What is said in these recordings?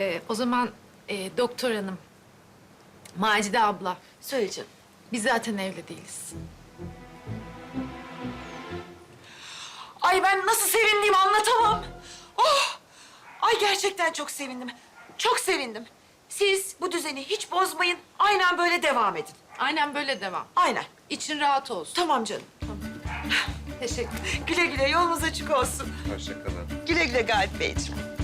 Ee, o zaman e, doktor hanım, Macide abla, Söyle canım. biz zaten evli değiliz. Ay ben nasıl sevindiğimi anlatamam. Oh! Ay gerçekten çok sevindim. Çok sevindim. Siz bu düzeni hiç bozmayın. Aynen böyle devam edin. Aynen böyle devam. Aynen. İçin rahat olsun. Tamam canım. Teşekkür Güle güle yolunuz açık olsun. Hoşçakalın. Güle güle Galip Beyciğim.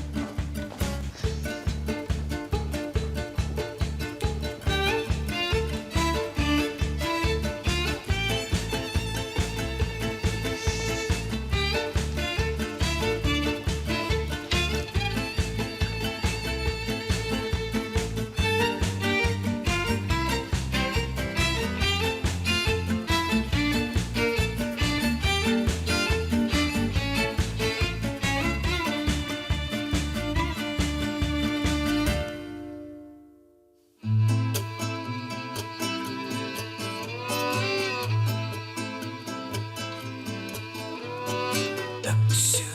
Shh.